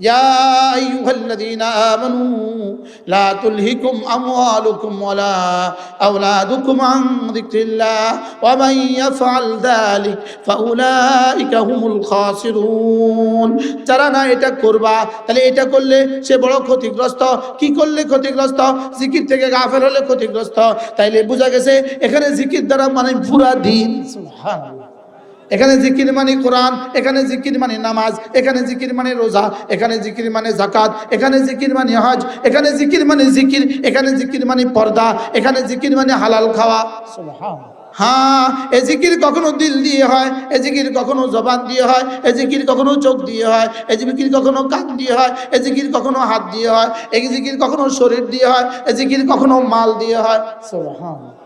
يا أيها الذين آمنوا لا تلهكم أموالكم ولا أولادكم عن ذكر الله ومن يفعل ذلك فأولئك هم الخاسرون যারা না এটা করবা তাহলে এটা করলে সে বড় ক্ষতিগ্রস্ত কি করলে ক্ষতিগ্রস্ত জিকির থেকে গাফের হলে ক্ষতিগ্রস্ত তাইলে বোঝা গেছে এখানে জিকির দ্বারা মানে পুরা দিন সুবহানাল্লাহ এখানে জিকির মানে কোরআন এখানে জিকির মানে নামাজ এখানে জিকির মানে রোজা এখানে জিকির মানে জাকাত এখানে জিকির মানে হজ এখানে জিকির মানে জিকির এখানে জিকির মানে পর্দা এখানে জিকির মানে হালাল খাওয়া। হ্যাঁ এ জিকির কখনো দিল দিয়ে হয় এ জিকির কখনো জবান দিয়ে হয় এ জিকির কখনো চোখ দিয়ে হয় এ জিকির কখনো কান দিয়ে হয় এ জিকির কখনো হাত দিয়ে হয় এ জিকির কখনো শরীর দিয়ে হয় এ জিকির কখনো মাল দিয়ে হয়। সুবহানাল্লাহ।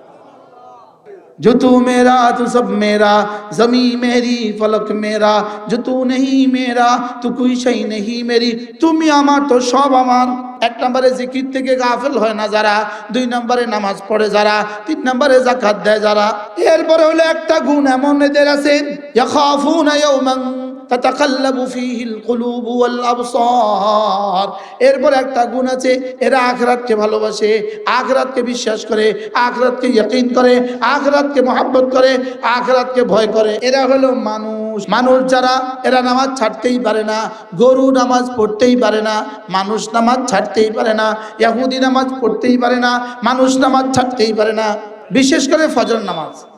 जो तू मेरा तो सब मेरा जमी मेरी फलक मेरा जो तू नहीं मेरा তো কুই সেই নেহি মেরি তুমি আমার তো সব আমার এক নম্বরে জিকির থেকে গাফেল হয় না যারা দুই নম্বরে নামাজ পড়ে যারা তিন নম্বরে জাকাত দেয় যারা এরপরে হলো একটা গুণ এমন এদের আছে ইয়াখাফুনা ইয়াওমান তাতাকাল্লাবু ফীহিল কুলুবু ওয়াল এরপর একটা গুণ আছে, এরা আখরাতকে ভালোবাসে, আখরাতকে বিশ্বাস করে, আখরাতকে ইয়াকিন করে, আখরাতকে মহাব্বত করে, আখরাতকে ভয় করে। এরা হলো মানুষ। মানুষ যারা, এরা নামাজ ছাড়তেই পারে না, গরু নামাজ পড়তেই পারে না, মানুষ নামাজ ছাড়তেই পারে না, ইয়াহুদি নামাজ পড়তেই পারে না, মানুষ নামাজ ছাড়তেই পারে না। বিশেষ করে ফজর নামাজ।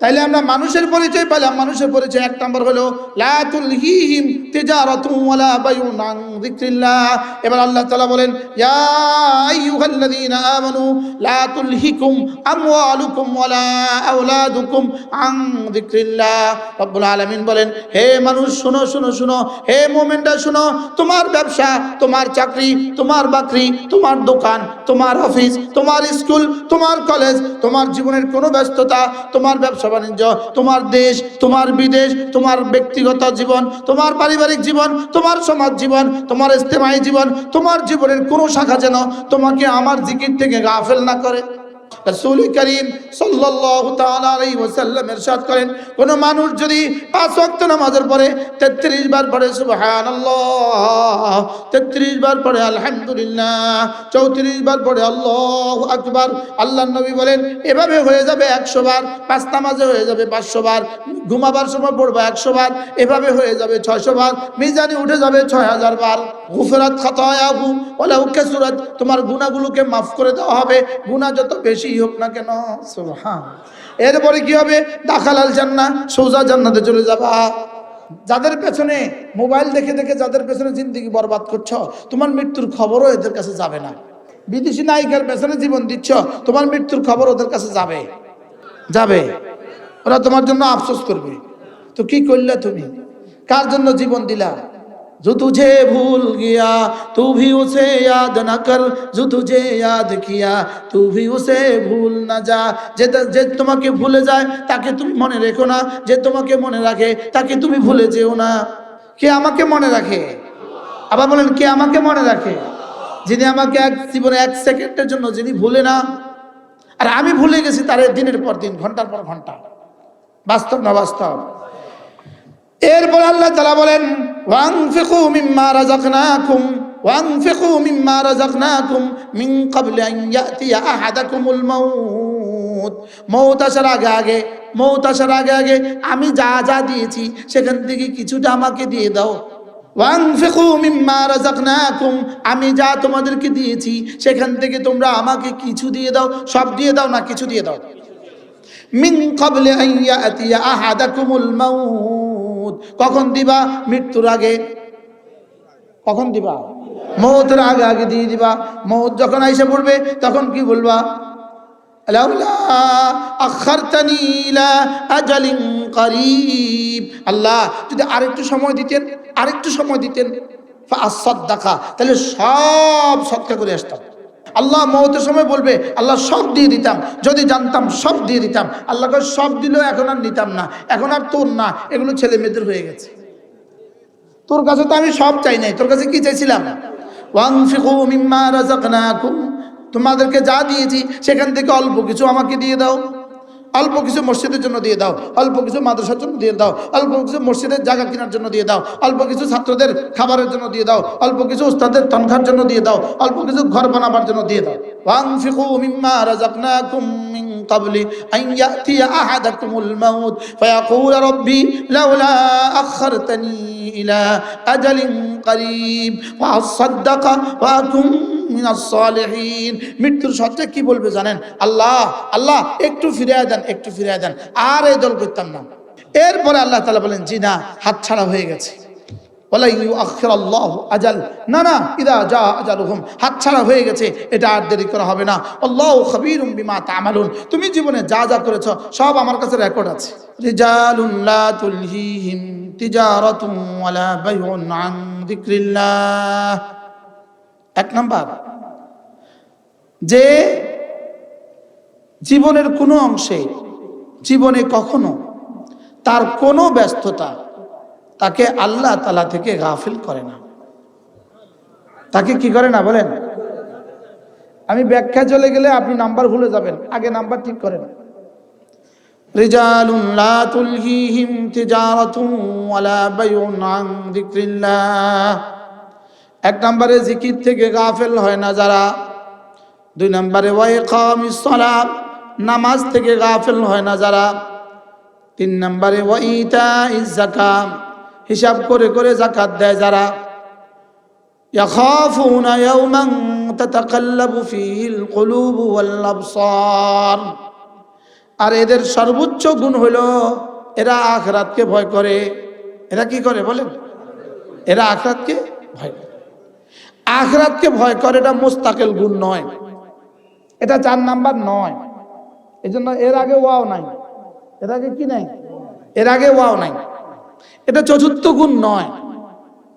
তাইলে আমরা মানুষের পরিচয় পেলাম মানুষের পরিচয় এক নম্বর হলো, লা তুলহিহিম তিজারাতু ওয়ালা বাইউন এবার আল্লাহ তাআলা বলেন, ইয়া বলেন, হে মানুষ, শুনো শুনো শুনো, হে মুমিনরা, শুনো, তোমার ব্যবসা, তোমার চাকরি, তোমার বাকরি, তোমার দোকান, তোমার অফিস, তোমার স্কুল, তোমার কলেজ, তোমার জীবনের কোনো ব্যস্ততা, তোমার ব্যবসা বাণিজ্য, তোমার দেশ, তোমার বিদেশ, তোমার ব্যক্তিগত জীবন, তোমার পারিবারিক জীবন, তোমার সমাজ জীবন, তোমার ইস্তেমাই জীবন, তোমার জীবনের কোনো শাখা যেন তোমাকে আমার জিকির থেকে গাফেল না করে। রাসূল করিম সাল্লাল্লাহু তাআলা আলাইহি ওয়াসাল্লাম ইরশাদ করেন, কোন মানুষ যদি পাঁচ ওয়াক্ত নামাজের পরে 33 বার পড়ে, সুবহানাল্লাহ 33 বার পড়ে, আলহামদুলিল্লাহ 34 বার পড়ে, আল্লাহু আকবার, আল্লাহর নবী বলেন, এভাবে হয়ে যাবে 100 বার, পাঁচ নামাজে হয়ে যাবে 500 বার, ঘুমাবার সময় পড়বে 100 বার, এভাবে হয়ে যাবে 600 বার, মিজানে উঠে যাবে 6000 বার। গুফরাত খাতায়াহু ওয়ালাউ কাসুরাত। তোমার গুনাহগুলোকে মাফ করে দেওয়া হবে। গুনাহ যত বেশি হোক না কেন, সুবহান। এরপরে কি হবে? দাখালাল জান্নাহ সোজা জান্নাতে চলে যাবা। যাদের পেছনে মোবাইল দেখে দেখে, যাদের পেছনে জিন্দগি বরবাদ করছ, তোমার মৃত্যুর খবরও এদের কাছে যাবে না। বিদেশি নায়িকার পেছনে জীবন দিচ্ছ, তোমার মৃত্যুর খবর ওদের কাছে যাবে। যাবে। ওরা তোমার জন্য আফসোস করবে। তো কি করলে তুমি? কার জন্য জীবন দিলা? जो तुझे भूल गया तू भी उसे याद न कर जो तुझे याद किया तू भी उसे ভুল না যা যে যে তোমাকে ভুলে যায় তাকে তুমি মনে রেখো না যে তোমাকে মনে রাখে তাকে তুমি ভুলে যেও না কে আমাকে মনে রাখে আবার বলেন কে আমাকে মনে রাখে যিনি আমাকে এক জীবনে এক সেকেন্ডের জন্য যিনি ভুলে না আর আমি ভুলে গেছি তার দিনের পর দিন ঘন্টার পর ঘন্টা বাস্তব না বাস্তব এরপর আল্লাহ তালা বলেন ওয়াংফিকু মিম্মা রাযাকনাকুম ওয়াংফিকু মিম্মা রাযাকনাকুম মিন ক্বাবলি আন ইয়াতিয়া আহাদাকুমুল মাউত। মৌত আসার আগে আগে, মৌত আসার আগে আগে আমি যা যা দিয়েছি সেখান থেকে কিছুটা আমাকে দিয়ে দাও। আমি যা তোমাদেরকে দিয়েছি সেখান থেকে তোমরা আমাকে কিছু দিয়ে দাও। সব দিয়ে দাও না কিছু দিয়ে দাও? মিন ক্বাবলি আন ইয়াতিয়া আহাদাকুমুল মাউত কখন দিবা? মৃত্যুর আগে। কখন দিবা? মৌতের আগে আগে দিয়ে দিবা। মৌত যখন আইসে পড়বে, তখন কি বলবা? আল্লাহ, যদি আরেকটু সময় দিতেন, আরেকটু সময় দিতেন। দেখা তাহলে সব সৎকা করে আসতাম। আল্লাহ মৌতের সময় বলবে, আল্লাহ সব দিয়ে দিতাম, যদি জানতাম সব দিয়ে দিতাম। আল্লাহকে সব দিলেও এখন আর নিতাম না, এখন আর তোর না, এগুলো ছেলে মেয়েদের হয়ে গেছে। তোর কাছে তো আমি সব চাই নাই, তোর কাছে কি চাইছিলাম? তোমাদেরকে যা দিয়েছি, সেখান থেকে অল্প কিছু আমাকে দিয়ে দাও। অল্প কিছু মসজিদের জন্য দিয়ে দাও অল্প কিছু মাদ্রাসার জন্য দিয়ে দাও অল্প কিছু মসজিদের জায়গা কেনার জন্য দিয়ে দাও অল্প কিছু ছাত্রদের খাবারের জন্য দিয়ে দাও অল্প কিছু উস্তাদের তনখার জন্য দিয়ে দাও অল্প কিছু ঘর বানাবার জন্য দিয়ে দাও وأنفقوا مما رزقناكم من قبل أن يأتي أحدكم الموت فيقول ربي لولا أخرتني إلى أجل قريب فأصدق وأكن মৃত্যুর সত্ত্বে কি বলবে জানেন? আল্লাহ আল্লাহ, একটু ফিরিয়ে দেন, একটু ফিরিয়ে দেন। আর এই দল করতাম না। এরপরে আল্লাহ তালা বলেন, জি না, হাত ছাড়া হয়ে গেছে। এটা আর দেরি হবে না। তামালুন। তুমি জীবনে যা যা করেছ, সব আমার কাছে রেকর্ড আছে। এক নাম্বার যে জীবনের কোনো অংশে জীবনে কখনো তার কোনো ব্যস্ততা তাকে আল্লাহ তালা থেকে গাফিল করে না তাকে কি করে না বলেন আমি ব্যাখ্যা চলে গেলে আপনি নাম্বার ভুলে যাবেন আগে নাম্বার ঠিক করেন رجال لا تلهيهم تجارة ولا بيع عن ذكر الله এক নম্বরে জিকির থেকে গাফেল হয় না যারা দুই নম্বরে ওয়াইকামিস সালাত নামাজ থেকে গাফেল হয় না যারা তিন নম্বরে ওয়াইতা জাকাত হিসাব করে করে জাকাত দেয় যারা يخافون يوما تتقلب فيه القلوب والابصار আর এদের সর্বোচ্চ গুণ হলো এরা আখরাতকে ভয় করে এরা কি করে বলেন এরা আখরাতকে ভয় করে আখরাতকে ভয় করে এটা মোস্তাকেল গুণ নয়। এটা চার নাম্বার নয়। এই জন্য এর আগে ওয়াও নাই। এর আগে কি নাই? এর আগে ওয়াও নাই। এটা চতুর্থ গুণ নয়।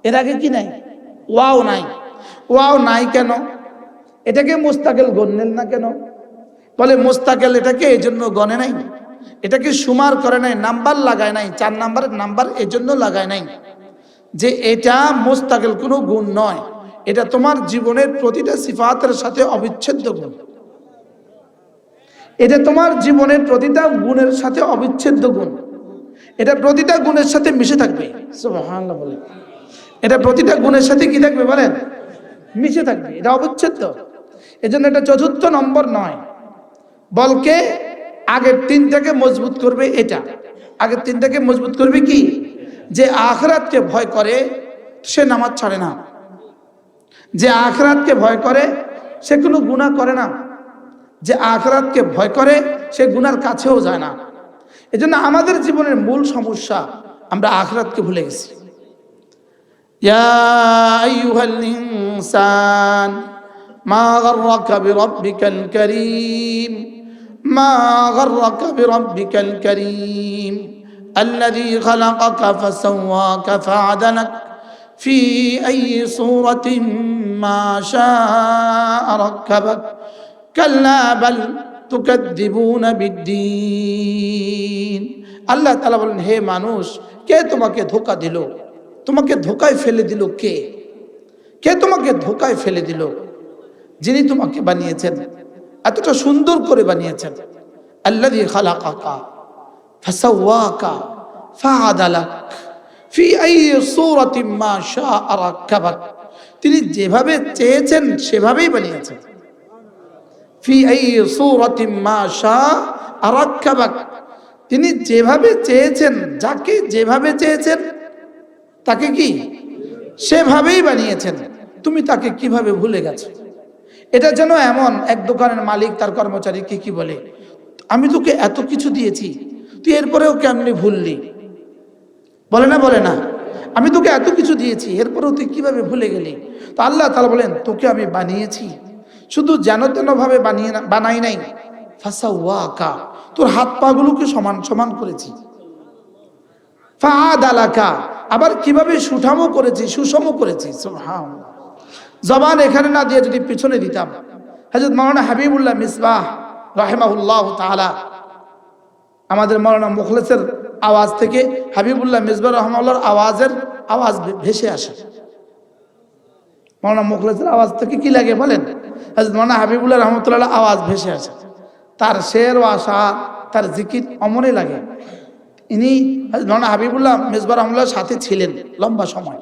এর আগে কি নাই? ওয়াও নাই। ওয়াও নাই কেন? এটাকে মোস্তাকেল গণ্যেন না কেন? বলে মোস্তাকেল এটাকে এই জন্য গণে নাই। এটাকে সুমার করে নাই, নাম্বার লাগায় নাই, চার নাম্বারের নাম্বার এই জন্য লাগায় নাই। যে এটা মোস্তাকেল কোনো গুণ নয়। এটা তোমার জীবনের প্রতিটা সিফাতের সাথে অবিচ্ছেদ্য গুণ। এটা তোমার জীবনের প্রতিটা গুণের সাথে অবিচ্ছেদ্য গুণ। এটা প্রতিটা গুণের সাথে মিশে থাকবে। এটা প্রতিটা গুণের সাথে কি থাকবে বলেন? মিশে থাকবে। এটা অবিচ্ছেদ্য। এজন্য এটা চতুর্থ নম্বর নয়। বলকে আগের তিনটাকে মজবুত করবে এটা। আগের তিনটাকে মজবুত করবে কি? যে আখরাতকে ভয় করে, সে নামাজ ছাড়ে না। যে আখরাতকে ভয় করে সে কোনো গুণা করে না যে আখরাতকে ভয় করে সে গুনার কাছেও যায় না এজন্য আমাদের জীবনের মূল সমস্যা আমরা আখরাতকে ভুলে গেছি يا أيها الإنسان ما غرك بربك الكريم ما غرك بربك الكريم الذي خلقك فسواك فعدلك في أي صورة ما شاء ركبك كلا بل تكذبون بالدين আল্লাহ তালা বলেন হে মানুষ কে তোমাকে ধোকা দিল তোমাকে ধোকায় ফেলে দিল কে কে তোমাকে ধোকায় ফেলে দিল যিনি তোমাকে বানিয়েছেন এতটা সুন্দর করে বানিয়েছেন আল্লাহ খালা কাকা ফাসাওয়াকা ফাআদালাক তিনি যেভাবে চেয়েছেন, সেভাবেই বানিয়েছেন। তিনি যেভাবে চেয়েছেন, যাকে যেভাবে চেয়েছেন, তাকে কি? সেভাবেই বানিয়েছেন। তুমি তাকে কীভাবে ভুলে গেছো? এটা যেন এমন এক দোকানের মালিক, তার কর্মচারীকে কি বলে, আমি তোকে এত কিছু দিয়েছি, তুই এরপরেও কেমনি ভুললি? বলে না বলে না। আমি তোকে এত কিছু দিয়েছি, এরপরেও তুই কীভাবে ভুলে গেলি? তো আল্লাহ তালা বলেন, তোকে আমি বানিয়েছি। শুধু যেন তেনভাবে বানিয়ে বানাই নাই। ফাঁসা ওয়া ওয়াকা তোর হাত পা গুলোকে সমান সমান করেছি। আলাকা আবার কীভাবে সুঠামও করেছি সুষম করেছি। জবান এখানে না দিয়ে যদি পিছনে দিতাম। হজরত মৌলানা হাবিবুল্লাহ মিসবাহ রাহেমাহুল্লাহ তাআলা, আমাদের মৌলানা মুখলেসের আওয়াজ থেকে হাবিবুল্লাহ মিসবাহ রহমাল্লাহর আওয়াজের আওয়াজ ভেসে আসে। মৌলানা মুখলেসের আওয়াজ থেকে কি লাগে বলেন? মৌলানা হাবিবুল্লাহ রহমতুল্লাহ আওয়াজ ভেসে আসে। তার শের ও আশা, তার জিকির অমনে লাগে। ইনি মৌলানা হাবিবুল্লাহ মেজবা রহমুল্লাহর সাথে ছিলেন লম্বা সময়।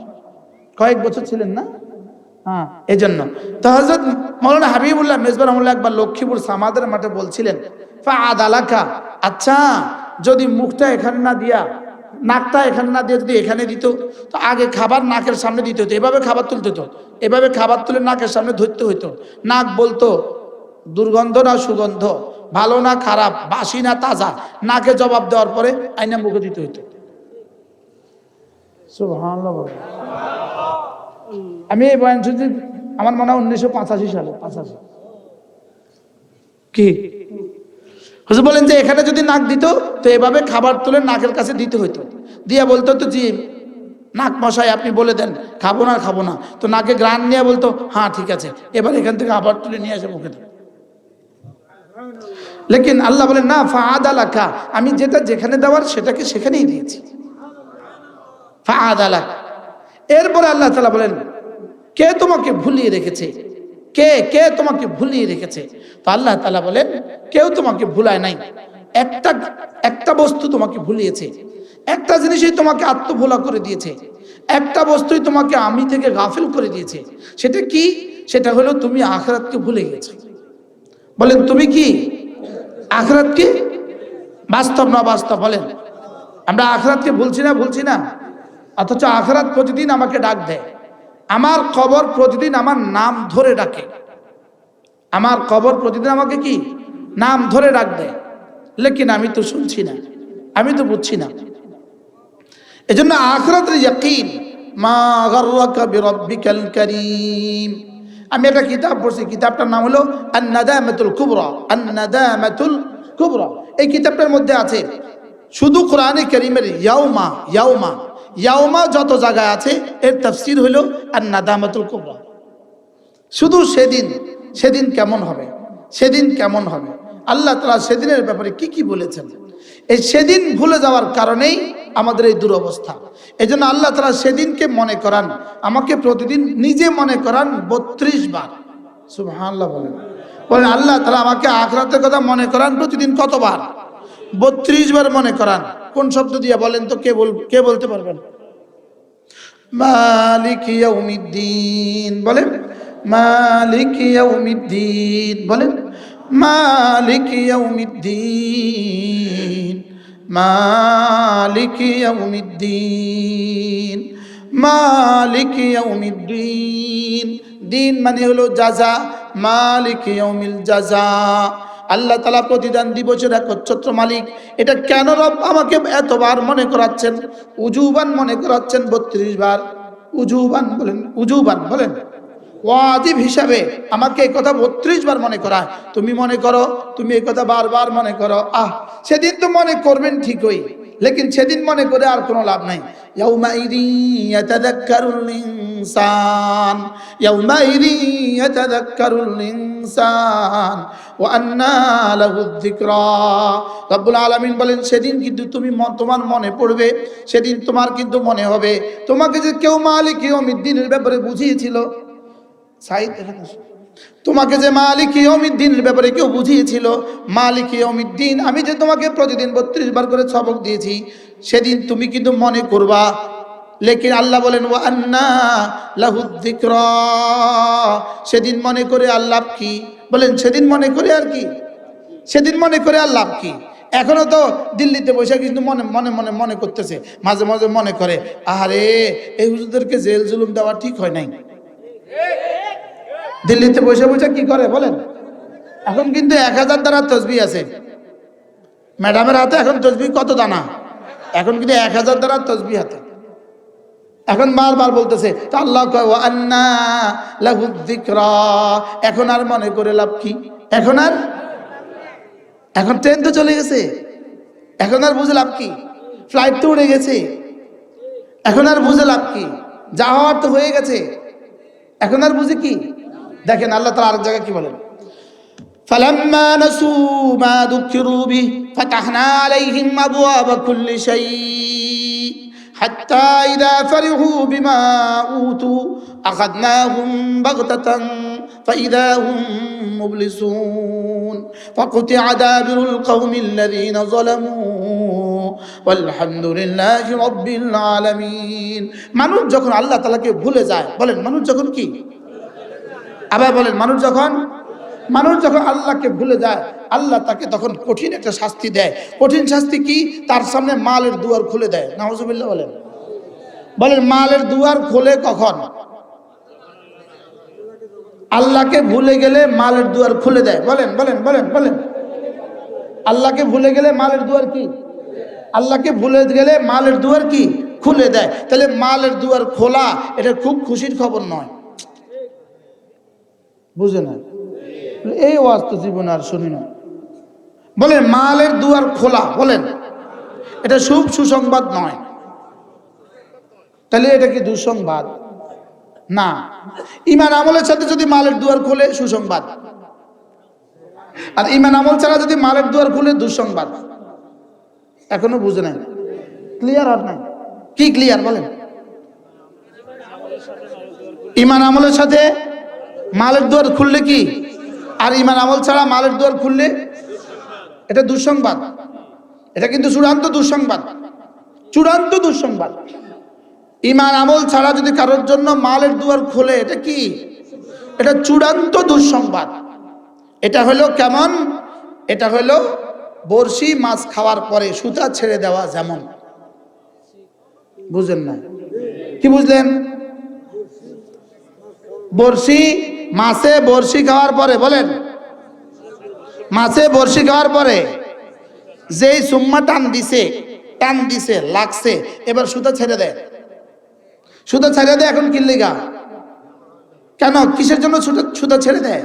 কয়েক বছর ছিলেন না? হ্যাঁ এই জন্য তো হজরত মৌলানা হাবিবুল্লাহ মেজবা রহমুল্লাহ একবার লক্ষ্মীপুর সামাদের মাঠে বলছিলেন ফাদ আলাকা আচ্ছা যদি মুখটা এখানে না দিয়া, নাকটা এখানে না দিয়ে যদি এখানে দিত, তো আগে খাবার নাকের সামনে দিতে হতো। এভাবে খাবার তুলতে হতো। এভাবে খাবার তুলে নাকের সামনে ধরতে হইতো নাক বলতো, দুর্গন্ধ না সুগন্ধ? ভালো না খারাপ? বাসি না তাজা? নাকে জবাব দেওয়ার পরে আইনা মুখে দিতে বলো। আমি এই বয়ান শুনছি, আমার মনে হয় উনিশশো পঁচাশি সালে, পঁচাশি। কি? হুজুর বলেন যে এখানে যদি নাক দিত, তো এভাবে খাবার তুলে নাকের কাছে দিতে হইতো। দিয়া বলতো তো, জি, নাক মশাই, আপনি বলে দেন, খাব না খাব না। তো নাকে গ্রান নিয়ে বলতো হ্যাঁ ঠিক আছে, এবার এখান থেকে আবার তুলে নিয়ে আসে মুখে। লেকিন আল্লাহ বলেন, না ফাদ আলাকা আমি যেটা যেখানে দেওয়ার সেটাকে সেখানেই দিয়েছি। ফাদ আলাকা এরপরে আল্লাহ তালা বলেন, কে তোমাকে ভুলিয়ে রেখেছে? কে কে তোমাকে ভুলিয়ে রেখেছে? তো আল্লাহ তালা বলেন কেউ তোমাকে ভুলায় নাই। একটা একটা বস্তু তোমাকে ভুলিয়েছে। একটা জিনিসই তোমাকে আত্মভোলা করে দিয়েছে। একটা বস্তুই তোমাকে আমি থেকে গাফিল করে দিয়েছে। সেটা কি? সেটা হলো তুমি আখরাতকে ভুলে গেছো বলেন, তুমি কি আখরাতকে বাস্তব না বাস্তব বলেন? আমরা আখরাতকে ভুলছি না ভুলছি না। অথচ আখরাত প্রতিদিন আমাকে ডাক দেয়। আমার কবর প্রতিদিন আমার নাম ধরে ডাকে। আমার কবর প্রতিদিন আমাকে কি নাম ধরে রাখবে। লেকিন আমি তো শুনছি না। আমি তো বুঝছি না। এজন্য আখরাতের ইয়াকিন, মা কারীম। আমি একটা কিতাব পড়ছি, কিতাবটার নাম হলো আন-নাদামাতুল কুবরা আন-নাদামাতুল কুবরা। এই কিতাবটার মধ্যে আছে, শুধু কোরআনে কারীমের ইয়াউমা ইয়াউমা ইয়াউমা যত জায়গায় আছে, এর তাফসীর হলো আন-নাদামাতুল কুবরা। শুধু সেদিন সেদিন কেমন হবে? সেদিন কেমন হবে? আল্লাহ তালা সেদিনের ব্যাপারে কি কি বলেছেন? এই সেদিন ভুলে যাওয়ার কারণেই আমাদের এই দুরবস্থা। এই জন্য আল্লাহ তালা সেদিনকে মনে করান। আমাকে প্রতিদিন নিজে মনে করান বত্রিশ বার। সুবহানাল্লাহ বলেন। বলেন, আল্লাহ তালা আমাকে আখরাতের কথা মনে করান প্রতিদিন কতবার? বত্রিশ বার মনে করান। কোন শব্দ দিয়ে বলেন তো কে বল কে বলতে পারবেন? মালিক বলেন মালিক ইয়াউমিদ্দিন। বলেন, মালিক ইয়াউমিদ্দিন মালিক ইয়াউমিদ্দিন মালিক ইয়াউমিদ্দিন। দিন মানে হলো জাজা মালিক ইয়াউমিল জাজা আল্লাহ তালা প্রতিদান দিবসের একচ্ছত্র মালিক। এটা কেন রব আমাকে এতবার মনে করাচ্ছেন? উজুবান মনে করাচ্ছেন, বত্রিশ বার। উজুবান বলেন উজুবান বলেন। ওয়াজিব হিসাবে আমাকে এই কথা বত্রিশ বার মনে করায়। তুমি মনে করো, তুমি এই কথা বারবার মনে করো। আহ, সেদিন তো মনে করবেন ঠিকই, লেকিন সেদিন মনে করে আর কোনো লাভ নাই। রব্বুল আলমিন বলেন, সেদিন কিন্তু তুমি তোমার মনে পড়বে, সেদিন তোমার কিন্তু মনে হবে। তোমাকে যে কেউ মালিক দিনের ব্যাপারে বুঝিয়েছিল তোমাকে যে মালিক ইয়মিদ্দিনের ব্যাপারে কেউ বুঝিয়েছিল, মালিক ইয়মিদ্দিন আমি যে তোমাকে প্রতিদিন বত্রিশ বার করে সবক দিয়েছি, সেদিন তুমি কিন্তু মনে করবা, লেকিন আল্লাহ বলেন ও আন্না লাহুদ্দিকরা সেদিন মনে করে আল্লাহ কি? বলেন, সেদিন মনে করে আর কি? সেদিন মনে করে আর লাভ কি? এখনও তো দিল্লিতে বসে কিন্তু মনে মনে মনে মনে করতেছে, মাঝে মাঝে মনে করে, আহারে, এই হুজুরদেরকে জেল জুলুম দেওয়া ঠিক হয় নাই? দিল্লিতে বসে বসে কি করে বলেন? এখন কিন্তু এক হাজার দ্বারা তসবি আছে। ম্যাডামের হাতে এখন তসবি কত দানা? এখন কিন্তু এক হাজার দ্বারা তসবি হাতে। এখন বারবার বলতেছে আল্লাহ কয়, "ওয়া আন্না এখন আর মনে করে লাভ কি? এখন আর? এখন ট্রেন তো চলে গেছে। এখন আর বুঝে লাভ কি? ফ্লাইট তো উড়ে গেছে। এখন আর বুঝে লাভ কি? যা হওয়ার তো হয়ে গেছে। এখন আর বুঝে কি? দেখেন আল্লাহ তালা আরেক জায়গায় কি বলেন فلما نسوا ما ذكروا به فتحنا عليهم أبواب كل شيء حتى إذا فرحوا بما أوتوا أخذناهم بغتة فإذا هم مبلسون فقطع دابر القوم الذين ظلموا والحمد لله رب العالمين মানুষ যখন আল্লাহ তাআলাকে ভুলে যায় বলেন মানুষ যখন কি আবার বলেন, মানুষ যখন মানুষ যখন আল্লাহকে ভুলে যায়, আল্লাহ তাকে তখন কঠিন একটা শাস্তি দেয়। কঠিন শাস্তি কি? তার সামনে মালের দুয়ার খুলে দেয়। নাউজুবিল্লাহ বলেন। বলেন, মালের দুয়ার খোলে কখন? আল্লাহকে ভুলে গেলে মালের দুয়ার খুলে দেয়। বলেন বলেন বলেন বলেন। আল্লাহকে ভুলে গেলে মালের দুয়ার কি? আল্লাহকে ভুলে গেলে মালের দুয়ার কি? খুলে দেয়। তাহলে মালের দুয়ার খোলা, এটা খুব খুশির খবর নয়। বুঝে না। এই ওয়াজ তো জীবনে আর শুনি না। বলেন মালের দুয়ার খোলা। বলেন, এটা শুভ সুসংবাদ নয়। তাহলে এটা কি দুঃসংবাদ? না। ইমান আমলের সাথে যদি মালের দুয়ার খোলে, সুসংবাদ। আর ইমান আমল ছাড়া যদি মালের দুয়ার খুলে, দুঃসংবাদ। এখনও বুঝে নাই। ক্লিয়ার আর নাই? কি ক্লিয়ার বলেন? ইমান আমলের সাথে মালের দুয়ার খুললে কি? আর ইমান আমল ছাড়া মালের দুয়ার খুললে? এটা দুঃসংবাদ। এটা কিন্তু চূড়ান্ত দুঃসংবাদ। চূড়ান্ত দুঃসংবাদ। ইমান আমল ছাড়া যদি কারোর জন্য মালের দুয়ার খোলে, এটা কি? এটা চূড়ান্ত দুঃসংবাদ। এটা হলো কেমন? এটা হলো বড়শি মাছ খাওয়ার পরে সুতা ছেড়ে দেওয়া যেমন। বুঝলেন না কি বুঝলেন? বড়শি মাছে বড়শি খাওয়ার পরে, বলেন। মাছে বড়শি খাওয়ার পরে যেই সুম্মা টান দিছে টান দিছে, লাগছে, এবার সুতা ছেড়ে দেয়। সুতা ছেড়ে দেয় এখন কিল্লিগা কেন? কিসের জন্য সুতা ছেড়ে দেয়?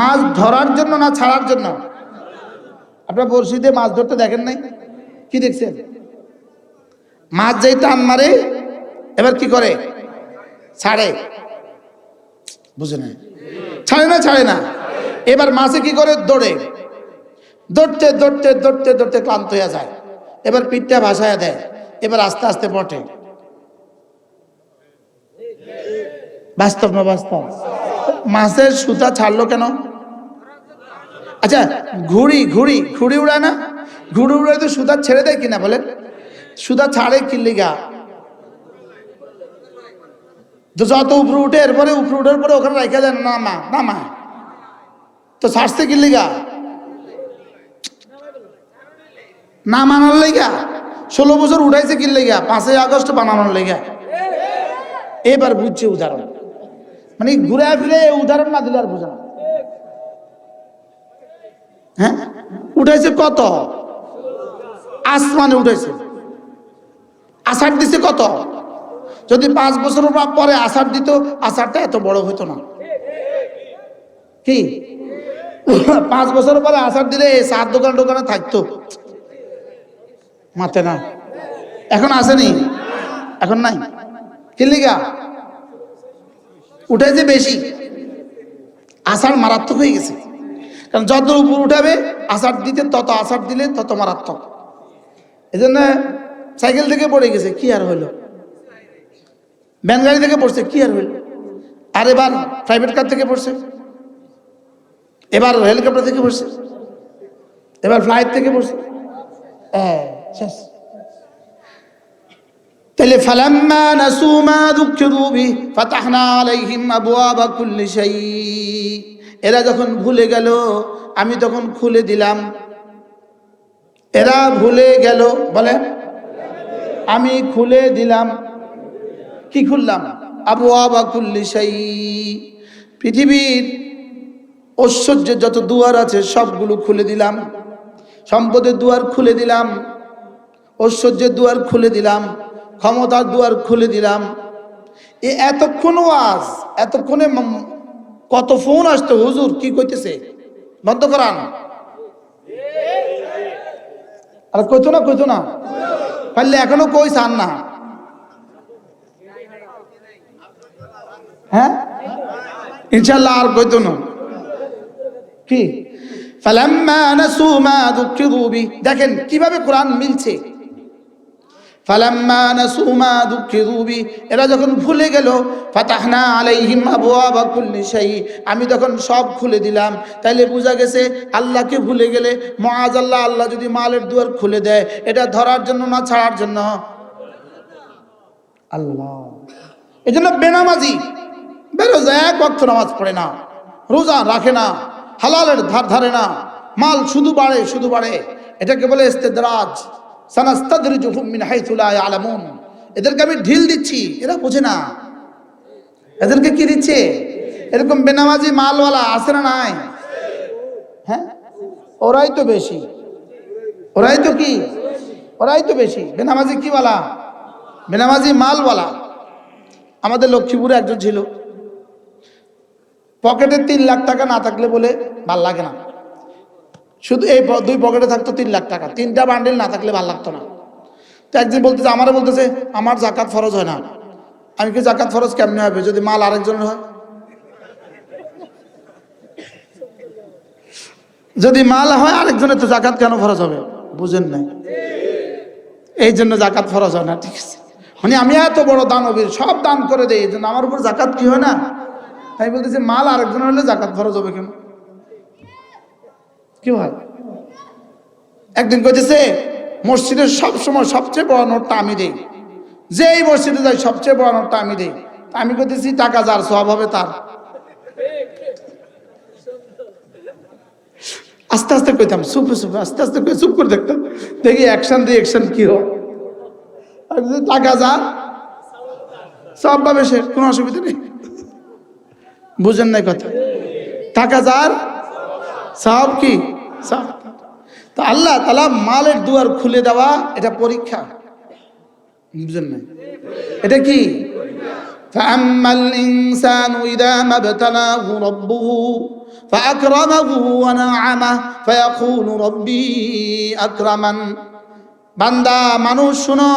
মাছ ধরার জন্য না ছাড়ার জন্য? আপনার বড়শিতে মাছ ধরতে দেখেন নাই? কি দেখছেন? মাছ যেই টান মারে, এবার কি করে? ছাড়ে। বুঝে না ছাড়ে না ছাড়ে না। এবার মাছে কি করে? দৌড়ে। দৌড়তে দৌড়তে দৌড়তে দৌড়তে ক্লান্ত হয়ে যায়। এবার পিঠটা ভাসায় দেয়। এবার আস্তে আস্তে পটে বাস্তব না বাস্তব? মাছের সুতা ছাড়লো কেন? আচ্ছা ঘুড়ি ঘুড়ি ঘুড়ি উড়ায় না? ঘুড়ি উড়ায় তো সুতা ছেড়ে দেয় কিনা বলেন? সুতা ছাড়ে কিল্লিগা তো যত উপরে উঠে, এরপরে উপরে উঠার পরে ওখানে রেখে যায়, না মা না মা। তো ছাড়ছে কিল্লিগা না মানার লেগা? ষোলো বছর উঠাইছে কি লেগা? পাঁচই আগস্ট বানানোর লেগা। এবার বুঝছে উদাহরণ। মানে ঘুরে ফিরে উদাহরণ না দিলে আর বোঝা না। হ্যাঁ? উঠাইছে কত? আসমানে উঠাইছে। আষাঢ় দিছে কত? যদি পাঁচ বছর পরে আষাঢ় দিত, আষাঢ়টা এত বড় হতো না। কি? পাঁচ বছর পরে আষাঢ় দিলে সার দোকান দোকানে থাকতো। মাতে না। এখন আসেনি? এখন নাই। কি লিগা? উঠেছে বেশি। আষাঢ় মারাত্মক হয়ে গেছে। কারণ যত উপর উঠাবে, আষাঢ় দিতে তত আষাঢ় দিলে তত মারাত্মক। এই জন্য সাইকেল থেকে পড়ে গেছে, কি আর হইল ভ্যান গাড়ি থেকে পড়ছে, কি আর হইল? আর এবার প্রাইভেট কার থেকে পড়ছে, এবার হেলিকপ্টার থেকে পড়ছে, এবার ফ্লাইট থেকে পড়ছে। হ্যাঁ তাহলে ফালাম্মা নাসু মা যুকিরু বি ফাতাহনা আলাইহিম আবওয়াবা কুল্লি শাই। এরা যখন ভুলে গেল, আমি তখন খুলে দিলাম। এরা ভুলে গেল বলে আমি খুলে দিলাম। কি খুললাম? আবওয়াবা কুল্লি শাই। পৃথিবীর ঐশ্বর্যের যত দুয়ার আছে, সবগুলো খুলে দিলাম। সম্পদের দুয়ার খুলে দিলাম। ঐশ্বর্যের দুয়ার খুলে দিলাম। ক্ষমতার দুয়ার খুলে দিলাম। এ এতক্ষণ আজ এতক্ষণে কত ফোন আসতো, হুজুর, কি কইতেছে? বন্ধ করান। আর কইতো না কইতো না। পারলে এখনও কই চান না। হ্যাঁ? ইনশাল্লাহ আর কইতো না কি? দেখেন, কীভাবে কোরআন মিলছে? এরা যখন ভুলে গেল আমি তখন সব খুলে দিলাম, তাইলে বোঝা গেছে আল্লাহকে ভুলে গেলে মাআজাল্লাহ আল্লাহ আল্লাহ যদি মালের দুয়ার খুলে দেয়, এটা ধরার জন্য না ছাড়ার জন্য? আল্লাহ। এই জন্য বেনামাজি বেরোজ এক বক্ত নামাজ পড়ে না, রোজা রাখে না, হালালের ধার ধারে না, মাল শুধু বাড়ে শুধু বাড়ে। এটাকে বলে ইস্তেদরাজ। মিন ইয়ালামুন। এদেরকে আমি ঢিল দিচ্ছি, এরা বোঝে না। এদেরকে কি দিচ্ছে? এরকম বেনামাজি মালওয়ালা আছে না নাই? হ্যাঁ? ওরাই তো বেশি। ওরাই তো কি? ওরাই তো বেশি। বেনামাজি কি বলা? বেনামাজি মালওয়ালা। আমাদের লক্ষ্মীপুরে একজন ছিল। পকেটে তিন লাখ টাকা না থাকলে বলে ভালো লাগে না। শুধু এই দুই পকেটে থাকতো তিন লাখ টাকা। তিনটা বান্ডেল না থাকলে ভালো লাগতো না। তো একদিন বলতেছে আমারও বলতেছে, আমার জাকাত ফরজ হয় না। আমি কি জাকাত ফরজ কেমনে হবে? যদি মাল আরেকজনের হয়? যদি মাল হয় আরেকজনের, তো জাকাত কেন ফরজ হবে? বুঝেন নাই। এই জন্য জাকাত ফরজ হয় না, ঠিক আছে। মানে আমি এত বড় দানবীর, সব দান করে দেই, এই জন্য আমার উপর জাকাত কি হয় না? তাই বলতেছে, মাল আরেকজন হলে জাকাত ফরজ হবে কেন? কি হয় একদিন কইতেছে, মসজিদের সব সময় সবচেয়ে বড় নোটটা আমি দেই। যেই মসজিদে যাই, সবচেয়ে বড় নোটটা আমি দেই। আমি কইতেছি, টাকা যার সব হবে তার। আস্তে আস্তে কইতাম, চুপে চুপে, আস্তে আস্তে করে চুপ করে দেখতাম। দেখি অ্যাকশন দিয়ে অ্যাকশন কি হয়। টাকা যা সব পাবে সে, কোনো অসুবিধা নেই। বুঝেন নাই কথা টাকা যার সব কি সব তা আল্লাহ তালা মালের দুয়ার খুলে দেওয়া এটা পরীক্ষা বুঝেন নাই এটা কি فأما الإنسان إذا ما ابتلاه ربه فأكرمه ونعمه فيقول ربي أكرمن বান্দা মানুষ শোনো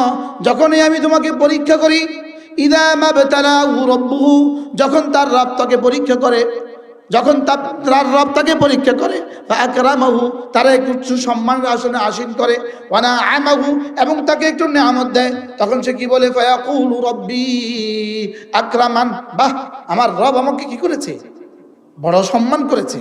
যখনই আমি তোমাকে পরীক্ষা করি ইদা মাবতালাহু রব্বুহু, যখন তার রব তাকে পরীক্ষা করে, যখন তার রব তাকে পরীক্ষা করে বা আকরামাহু, তারা একটু উচ্চ সম্মানের আসনে আসীন করে ওয়ানা আমাহু এবং তাকে একটু নেয়ামত দেয়। তখন সে কি বলে? ফায়াকুলু রব্বি আকরামান, বাহ, আমার রব আমাকে কি করেছে? বড় সম্মান করেছে।